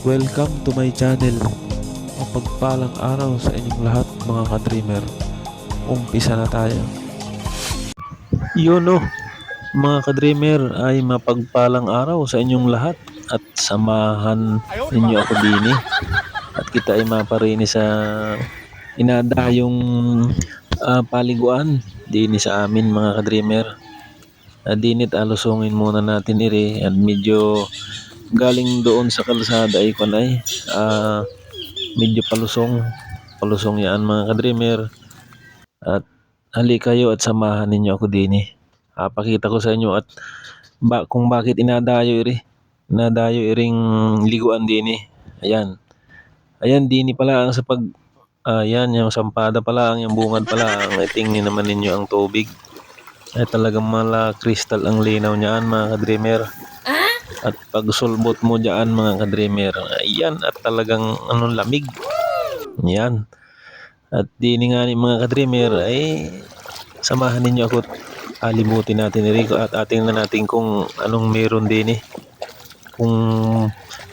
Welcome to my channel. Mapagpalang araw sa inyong lahat mga ka-dreamer. Umpisa na tayo. Yun oh, mga ka-dreamer ay mapagpalang araw sa inyong lahat at samahan ninyo ako dini. At kita ay maparini sa inadayong ah, paliguan dini sa amin mga ka-dreamer. Uh, dinit alusungin muna natin iri at medyo galing doon sa kalsada ay kun ay ah, medyo palusong. Palusong yan mga ka-dreamer. At hali kayo at samahan ninyo ako din eh. Papakita ko sa inyo at ba, kung bakit inadayo iri inadayo iring liguan din eh. ayan. Ayan din pala ang sa pag ayan yung sampada pala ang yung bungad pala ang itingin naman ninyo ang tubig. Ay talagang mala crystal ang linaw niyan mga ka-dreamer at pag sulbot mo dyan mga ka-dreamer, ayan at talagang anong lamig. Yan. At di ni nga ni mga ka-dreamer ay samahan ninyo ako at alibutin natin ni Rico at ating na natin kung anong meron din eh. Kung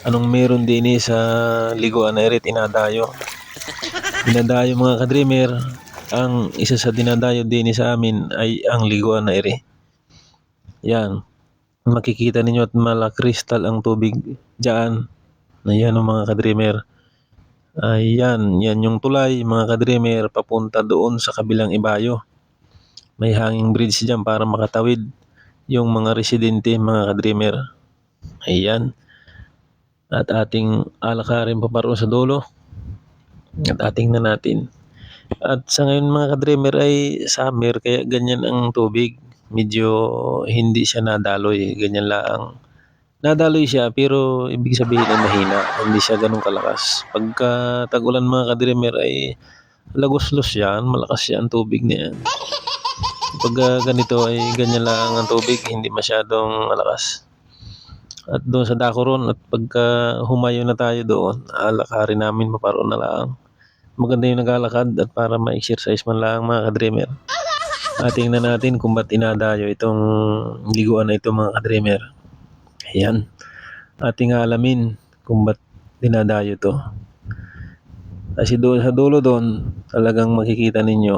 anong meron din eh sa liguan na irit inadayo. Dinadayo mga ka-dreamer, ang isa sa dinadayo din eh sa amin ay ang liguan na iri. Yan makikita ninyo at mala crystal ang tubig dyan. Ayan o mga kadreamer. Ayan, yan yung tulay mga kadreamer papunta doon sa kabilang ibayo. May hanging bridge dyan para makatawid yung mga residente mga kadreamer. Ayan. At ating alakarin pa paroon sa dulo. At ating na natin. At sa ngayon mga kadreamer ay summer kaya ganyan ang tubig medyo hindi siya nadaloy, ganyan lang. Nadaloy siya pero ibig sabihin ay mahina, hindi siya ganun kalakas. Pagka tag-ulan mga kadremer ay lagos-los yan, malakas yan ang tubig na yan. Pag ah, ganito ay ganyan lang ang tubig, hindi masyadong malakas. At doon sa Dacoron at pagka humayo na tayo doon, alakarin namin paparoon na lang. Maganda yung naglalakad at para ma-exercise man lang mga kadremer. At tingnan natin kung ba't inadayo itong liguan na ito mga kadremer. Ayan. Ating alamin kung ba't dinadayo to. Kasi doon sa dulo doon, talagang makikita ninyo,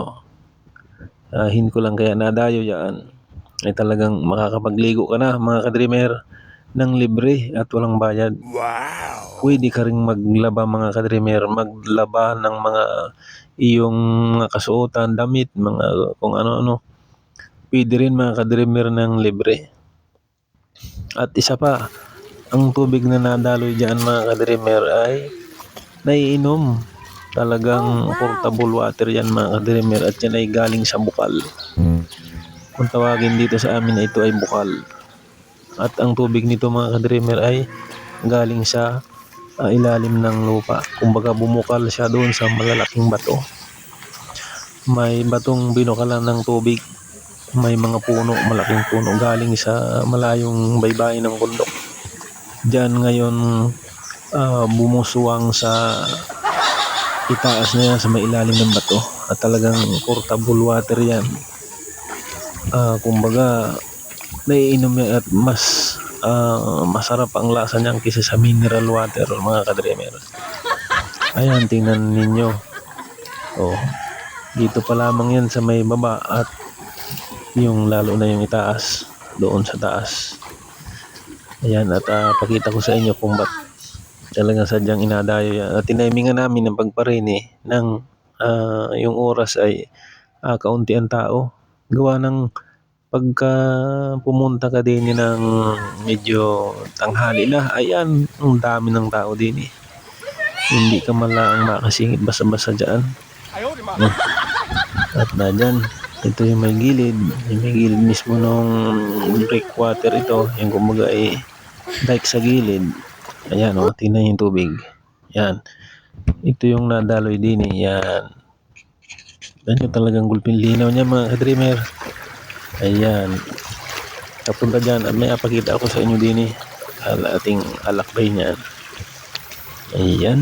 ah, hin ko lang kaya nadayo yan, ay talagang makakapagligo ka na mga kadremer ng libre at walang bayad. Wow! Pwede ka rin maglaba mga kadremer, maglaba ng mga iyong mga kasuotan, damit, mga kung ano-ano. Pwede rin mga kadremer ng libre. At isa pa, ang tubig na nadaloy dyan mga kadremer ay naiinom. Talagang portable water yan mga kadremer at yan ay galing sa bukal. Kung tawagin dito sa amin na ito ay bukal. At ang tubig nito mga kadremer ay galing sa ah, ilalim ng lupa. Kumbaga bumukal siya doon sa malalaking bato. May batong binukalan ng tubig. May mga puno, malaking puno galing sa malayong baybayin ng bundok. Diyan ngayon ah, bumusuwang sa itaas na yan sa may ilalim ng bato. At talagang portable water yan. Ah, kumbaga naiinom yan at mas ah, masarap ang lasa niyan kaysa sa mineral water mga kadremer. Ayan, tingnan ninyo. Oh, dito pa lamang yan sa may baba at yung lalo na yung itaas doon sa taas. Ayan, at ah, pakita ko sa inyo kung ba't talagang sadyang inadayo yan. At tinimingan namin ng pagparini ng ah, yung oras ay ah, kaunti ang tao. Gawa ng pagka pumunta ka din ng medyo tanghali na, ayan, ang dami ng tao din eh. Hindi ka man lang makasingit basa-basa dyan. Hmm. At na dyan, ito yung may gilid. Yung may gilid mismo nung breakwater ito. Yung kumbaga ay dike sa gilid. Ayan o, oh, tingnan yung tubig. Yan. Ito yung nadaloy din eh. Yan. Yan yung talagang gulpin linaw niya mga ka-dreamer. Ayan. Kapunta dyan, at may apakita ako sa inyo din eh. Al ating alakbay niyan. Ayan.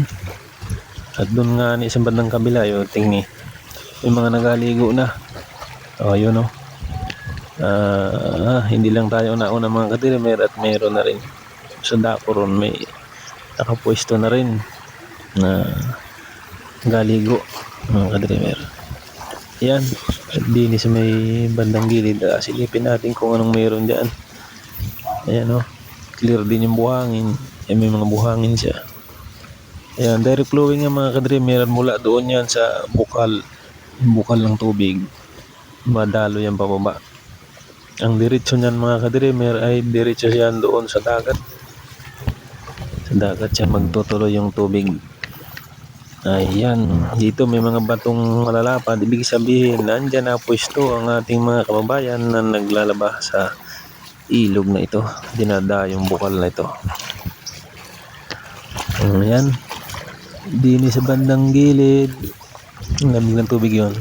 At doon nga ni sa bandang kabila, yung tingni. Yung mga nagaligo na. O, oh, yun o. Ah, hindi lang tayo nauna mga kadirimer at mayroon na rin sa Dacoron may nakapwesto na rin na galigo mga kadreamer. Yan, dinis may bandang gilid. Ah, silipin natin kung anong mayroon dyan. Ayan o, clear din yung buhangin. Eh, may mga buhangin siya. Ayan, direct flowing nga mga kadreamer mula doon yan sa bukal. Yung bukal ng tubig. Madalo yan pababa. Ang diretso niyan mga kadreamer ay diretso yan doon sa dagat. Sa dagat siya magtutuloy yung tubig. Ayan, dito may mga batong malalapad. Ibig sabihin, nandyan na pwesto ang ating mga kababayan na naglalaba sa ilog na ito. Dinada yung bukal na ito. Ayan. Dini sa bandang gilid. Lamig ng tubig yon.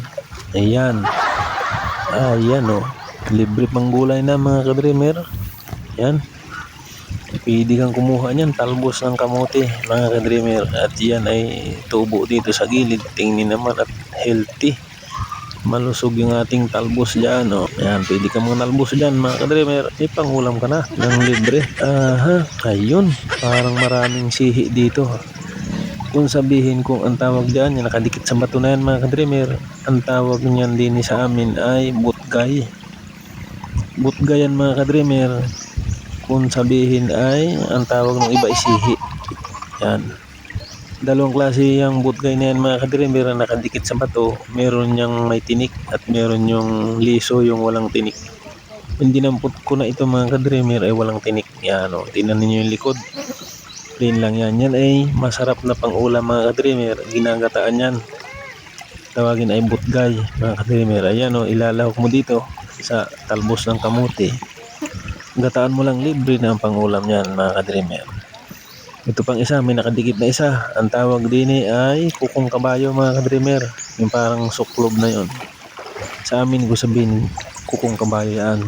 Ayan. Ayan o. Oh. Libre pang gulay na mga kadreamer. Yan. Pwede kang kumuha niyan, talbos ng kamote, mga kadreamer. At yan ay tubo dito sa gilid. Tingnin naman at healthy. Malusog yung ating talbos dyan. Oh. Yan, pwede ka mga talbos dyan, mga kadreamer. May pangulam ka na ng libre. Aha, ayun. Parang maraming sihi dito. Kung sabihin kung ang tawag dyan, yung nakadikit sa bato na yan, mga kadreamer, ang tawag niyan din sa amin ay butgay. Butgay yan, mga kadreamer kung sabihin ay ang tawag ng iba isihi. Yan. Dalawang klase yung butgay na yan mga kadreamer na nakadikit sa bato. Meron niyang may tinik at meron yung liso yung walang tinik. Yung dinampot ko na ito mga kadreamer ay walang tinik. Yan o. Tingnan ninyo yung likod. Plain lang yan. Yan ay masarap na pang ulam mga kadreamer. Ginagataan yan. Tawagin ay butgay mga kadreamer. Ayan o. Ilalahok mo dito sa talbos ng kamuti gataan mo lang libre na ang pangulam niyan mga kadreamer. Ito pang isa, may nakadikit na isa. Ang tawag din eh ay kukong kabayo mga kadreamer. Yung parang suklob na yon. Sa amin ko sabihin, kukong kabayo yan.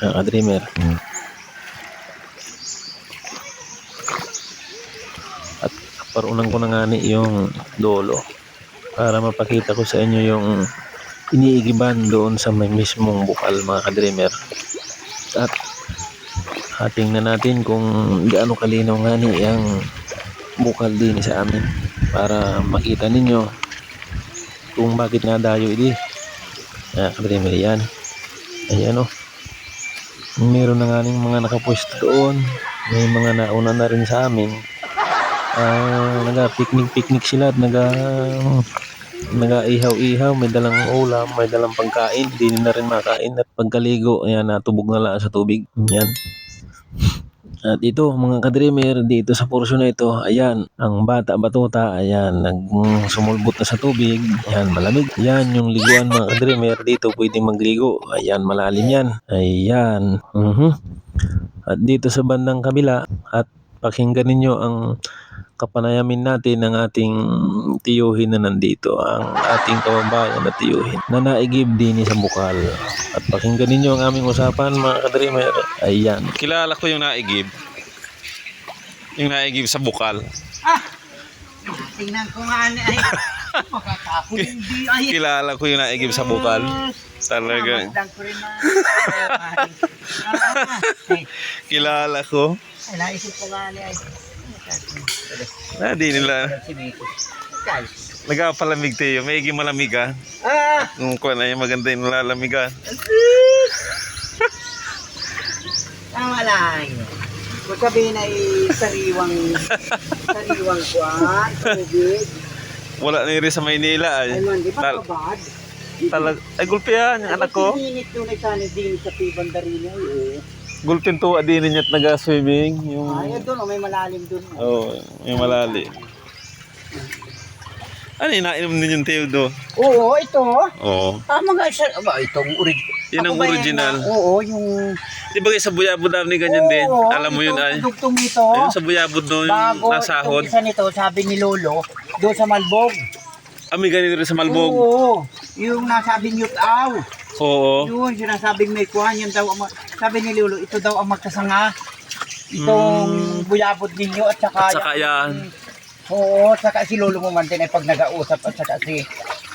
Mga kadreamer. At parunan ko na nga ni yung dolo para mapakita ko sa inyo yung iniigiban doon sa may mismong bukal mga kadreamer at hating na natin kung gaano kalinaw nga ni ang bukal din sa amin para makita ninyo kung bakit nga dayo ini ah, kadreamer yan. Ayan o meron na nga ning mga nakapwesto doon. May mga nauna na rin sa amin. Ah, naga picnic picnic sila at naga nag-ihaw-ihaw, may dalang ulam, may dalang pagkain, hindi na rin makain at pagkaligo, ayan, natubog na lang sa tubig. Yan. At ito, mga kadreamer, dito sa porsyon na ito, ayan, ang bata batuta, ayan, nag sumulbot na sa tubig, ayan, malamig. Yan, yung liguan mga kadreamer, dito pwedeng magligo, ayan, malalim yan. Ayan, mhm. At dito sa bandang kabila, at pakinggan ninyo ang kapanayamin natin ng ating tiyuhin na nandito, ang ating kababayan na tiyuhin na naigib din sa bukal. At pakinggan ninyo ang aming usapan mga kadreamer. Ayan. Kilala ko yung naigib. Yung naigib sa bukal. Tingnan ko nga ni ay. Makakako hindi ay. Kilala ko yung naigib sa bukal. Talaga. Na. Ay, Kilala ko. Ay, naisip ko nga ni ay. Na di nila. Nagapalamig tayo. May igib malamig ah. Ah! Kung kuha na yung maganda yung lalamig ah. Tama lang. Kung sabihin ay sariwang sariwang kuwan, tubig. Wala na rin sa Maynila ay. Ay man, di ba kabad? talag ay gulpihan yung anak ko. Sinit yung nagsanit din sa Pibandarina eh. Gulpin tuwa din niya at naga-swimming. Yung, Ay, doon, oh, may malalim doon. oh, oh. yung malali. Ano yung nainom din yung tayo do? Oo, ito. Oo. Tama nga siya. Aba, itong original. Yan ang original. oo, yung... Di ba sa Buyabod namin ganyan din? Oo, Alam mo yun ay. Dugtong ito. Ayun sa Buyabod no, yung Bago, nasahod. isa nito, sabi ni Lolo, doon sa Malbog. Ami ganito rin sa Malbog. Oo, yung nasabing yut aw. Oo. Yun, sinasabing may kuhan, yan daw, ang sabi ni Lolo, ito daw ang magkasanga. Itong buyabod ninyo at saka... At saka yan. Oo, at saka si Lolo mo man din ay pag nag-ausap at saka si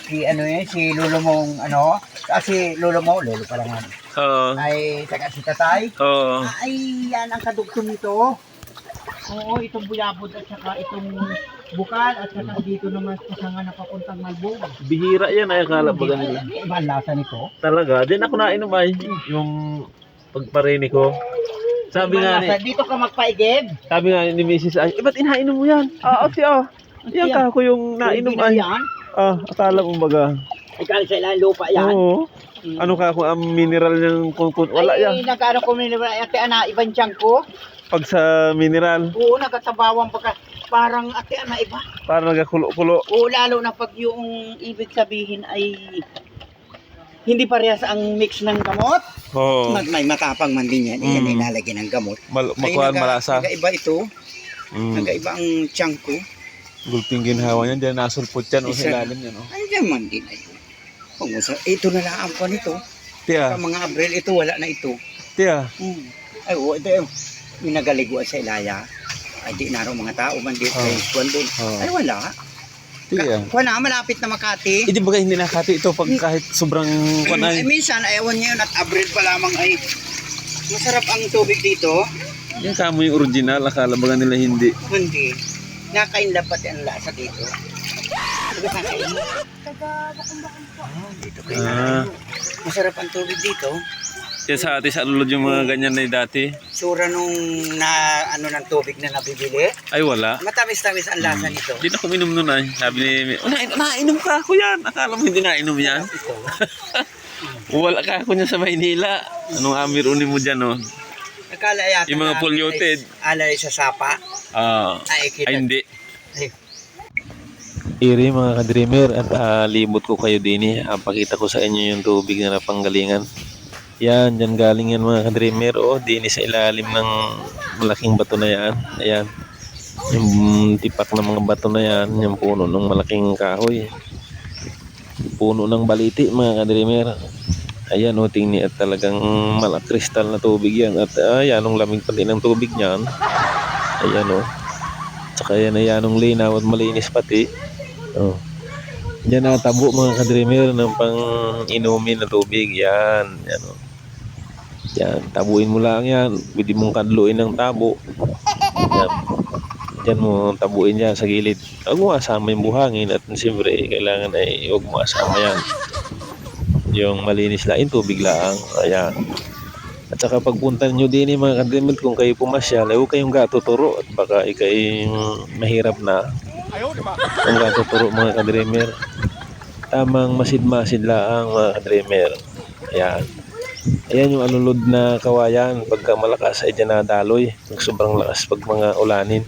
si ano yun, si Lolo mong ano, kasi Lolo mo, Lolo pa lang Oo. ay saka si Tatay. Oo. Ay, yan ang kadugtong nito. Oo, itong buyabod at saka itong bukal at saka dito naman sa nga napapuntang malbog. Bihira yan ay akala ba ganila. Iba ang lasa nito. Talaga, din ako nainom ay yung pagparini ko. Sabi nga ni, lasa. Dito ka magpaigib. sabi nga ni Mrs. ay, eh, ba't inainom mo yan? Ah, ate ah. Yan ka ako yung nainom Hindi na ay. Yan. Ah, akala mo baga. Ikaw sa ilang lupa yan. Oo. Ano ka ako ang mineral ng kun, kun wala Ay, yan. nagkaano ko minibra. Ate, ana, ibang tiyan ko. Pag sa mineral, Oo, nagkatabawang pagka. Parang ate, ana, iba. para nagkakulo-kulo. Oo, lalo na pag yung ibig sabihin ay hindi parehas ang mix ng gamot. Oo. Mag, may matapang man din yan. Yan Mm. ay nalagyan ng gamot. Mal Ay, makuhaan naga- malasa. Nagaiba ito. Mm. Nagaiba ang tiyan ko. Gulping ginhawa niyan, diyan nasulpot yan o sa Isa. ilalim yan. Oh. Ay, diyan man din ay. Kung ito na lang ang nito. Tiya, Sa mga Abril, ito wala na ito. tiya. Hmm. Ay, oo, ito yung nagaliguan sa ilaya. Ay, di naro mga tao man dito Oh. kay Kwan doon. Oh. Ay, wala. Tiya. Kuha na, malapit na Makati. Eh, di ba hindi nakati ito pag kahit sobrang kwan Ay, ay. minsan, ayawan niya yun at Abril pa lamang ay masarap ang tubig dito. Yung kamo yung original, akala ba nila hindi. Hindi. Nakain dapat ang lasa dito. Sabi ka kain. Ah, dito kayo Ah. Masarap ang tubig dito. Kaya sa ate sa alulod yung mga ganyan na dati. Sura nung na ano ng tubig na nabibili. Ay wala. Matamis-tamis ang lasa nito. Hindi na ako minom nun ay. Sabi ni, oh, na, nainom ka ako yan. Akala mo hindi nainom yan. Wala ka ako niya sa Maynila. Anong amir uni mo dyan, no? Akala yata Yung mga na- polluted. Alay sa sapa. Ah, Ay, kita. ay hindi. Ay, Iri mga ka-dreamer at ah, libot ko kayo din eh. Ah, pakita ko sa inyo yung tubig na napanggalingan. Yan, dyan galing yan mga ka-dreamer. Oh, din sa ilalim ng malaking bato na yan. Ayan. Yung tipak ng mga bato na yan, yung puno ng malaking kahoy. Puno ng baliti mga ka-dreamer. Ayan o, tingni at talagang malakristal na tubig yan. At ayan, ang lamig pati ng tubig niyan. Ayan o. Tsaka yan, ayan, ang linaw at malinis pati. Oh. Diyan na tabo mga kadreamer ng pang inumin na tubig. Yan. Yan oh. Yan. Tabuin mo lang yan. Pwede mong kadluin ng tabo. Yan. Diyan mo tabuin yan sa gilid. Huwag mo asama yung buhangin at siyempre kailangan ay huwag mo asama yan. Yung malinis lang, yung tubig lang. Ayan. At saka pagpunta nyo din eh, mga kadreamer kung kayo pumasyal, ay huwag kayong gatuturo at baka ikay mahirap na ang gatuturo mga kadreamer. Tamang masid-masid lang mga kadreamer. Ayan. Ayan yung alulod na kawayan. Pagka malakas ay dyan nadaloy. Pag sobrang lakas pag mga ulanin.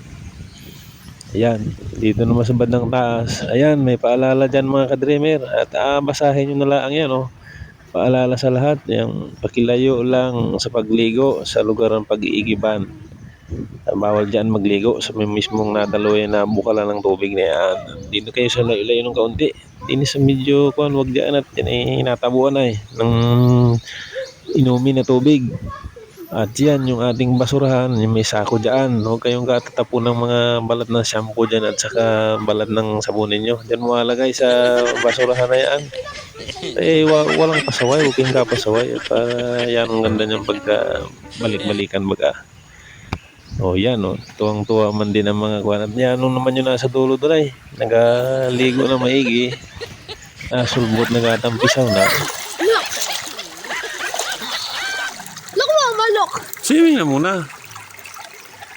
Ayan. Dito naman sa bandang taas. Ayan, may paalala dyan mga kadreamer. At ah, basahin nyo na lang yan. Oh. Paalala sa lahat. Yung pakilayo lang sa pagligo sa lugar ng pag-iigiban. Bawal dyan magligo sa may mismong nadaloy na bukala ng tubig na yan. Dito kayo sa layo-layo ng kaunti. Dini sa medyo kuan wag dyan at yan ay hinatabuan ng inumin na tubig. At yan yung ating basurahan, yung may sako dyan. Huwag kayong katatapon ng mga balat ng shampoo dyan at saka balat ng sabunin nyo. Dyan mo alagay sa basurahan na yan. Eh, wa- walang pasaway, huwag kayong kapasaway. At para yan ang ganda niyang pagka balik-balikan baga. Oh, yan oh. Tuwang-tuwa man din ang mga kuwan. At yan, nung naman yung nasa dulo doon ay nagaligo na maigi. Ah, sulbot nagatampisaw na. Swimming na muna.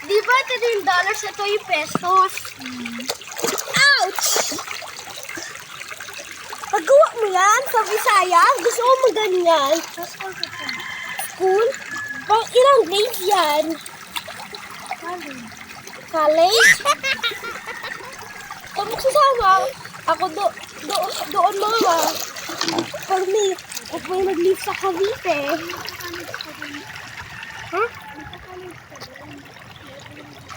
Di ba ito yung dollars na to yung pesos? Ouch! Paggawa mo yan sa Bisaya, gusto mo maganyan. School? Pang ilang grade yan? College? Kung magsasama, ako do, do, doon mga. Pag may, pag may nag-leave sa Cavite. Ha?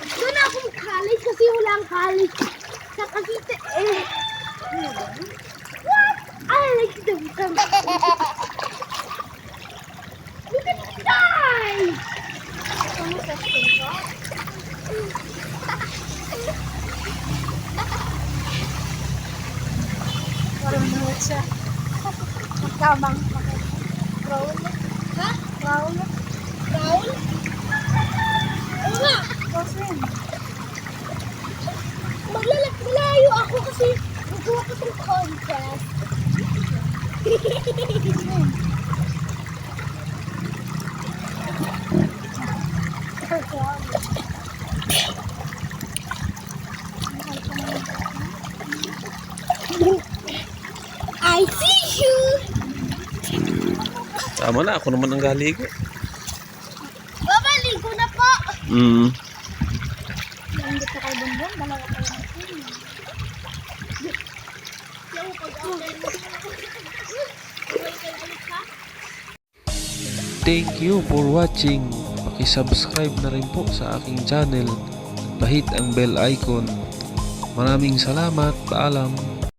Doon na ako mag-college kasi walang college sa Cavite eh. What? I like the You can die! Ano sa dahil? Oo nga. Ako kasi magawa ko itong contest. I see you! Tama na, ako naman ang galigo. Mm. Hindi ka kay Bonbon, dalawa kayo na Thank you for watching. Paki-subscribe na rin po sa aking channel. Bahit ang bell icon. Maraming salamat. Paalam.